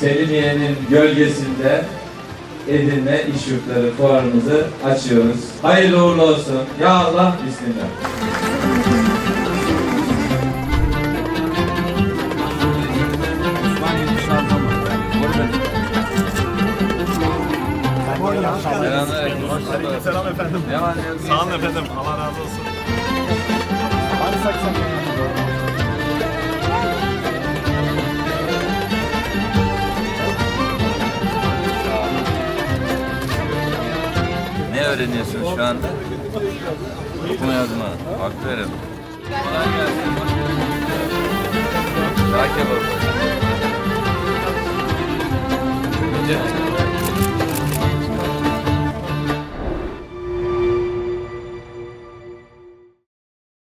Selimiye'nin gölgesinde Edirne İş Yurtları fuarımızı açıyoruz. Hayırlı uğurlu olsun. Ya Allah, Bismillah. Selam efendim. Sağ olun efendim. Allah razı olsun. Ne öğreniyorsun şu anda? Okuma yazma. Aferin. Kolay gelsin. Sakin ol.